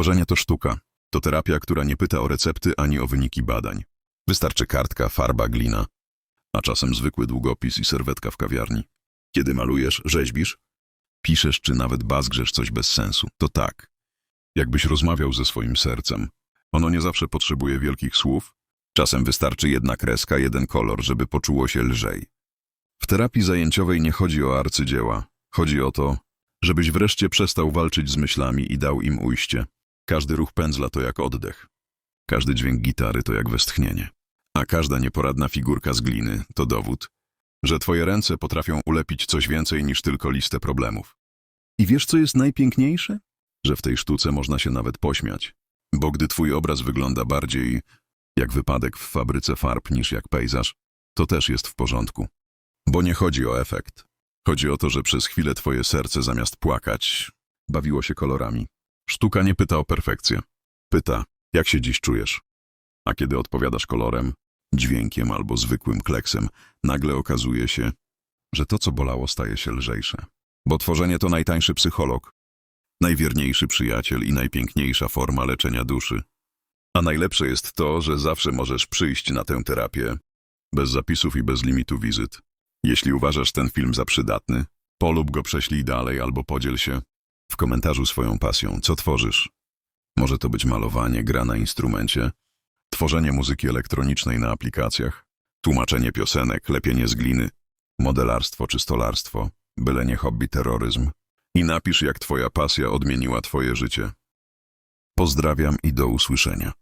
Tworzenie to sztuka. To terapia, która nie pyta o recepty ani o wyniki badań. Wystarczy kartka, farba, glina, a czasem zwykły długopis i serwetka w kawiarni. Kiedy malujesz, rzeźbisz, piszesz czy nawet bazgrzesz coś bez sensu, to tak. Jakbyś rozmawiał ze swoim sercem. Ono nie zawsze potrzebuje wielkich słów. Czasem wystarczy jedna kreska, jeden kolor, żeby poczuło się lżej. W terapii zajęciowej nie chodzi o arcydzieła. Chodzi o to, żebyś wreszcie przestał walczyć z myślami i dał im ujście. Każdy ruch pędzla to jak oddech. Każdy dźwięk gitary to jak westchnienie. A każda nieporadna figurka z gliny to dowód, że twoje ręce potrafią ulepić coś więcej niż tylko listę problemów. I wiesz, co jest najpiękniejsze? Że w tej sztuce można się nawet pośmiać. Bo gdy twój obraz wygląda bardziej jak wypadek w fabryce farb niż jak pejzaż, to też jest w porządku. Bo nie chodzi o efekt. Chodzi o to, że przez chwilę twoje serce zamiast płakać, bawiło się kolorami. Sztuka nie pyta o perfekcję. Pyta, jak się dziś czujesz. A kiedy odpowiadasz kolorem, dźwiękiem albo zwykłym kleksem, nagle okazuje się, że to, co bolało, staje się lżejsze. Bo tworzenie to najtańszy psycholog, najwierniejszy przyjaciel i najpiękniejsza forma leczenia duszy. A najlepsze jest to, że zawsze możesz przyjść na tę terapię, bez zapisów i bez limitu wizyt. Jeśli uważasz ten film za przydatny, polub go prześlij dalej albo podziel się w komentarzu swoją pasją. Co tworzysz? Może to być malowanie, gra na instrumencie, tworzenie muzyki elektronicznej na aplikacjach, tłumaczenie piosenek, lepienie z gliny, modelarstwo czy stolarstwo, byle nie hobby terroryzm. I napisz, jak twoja pasja odmieniła twoje życie. Pozdrawiam i do usłyszenia.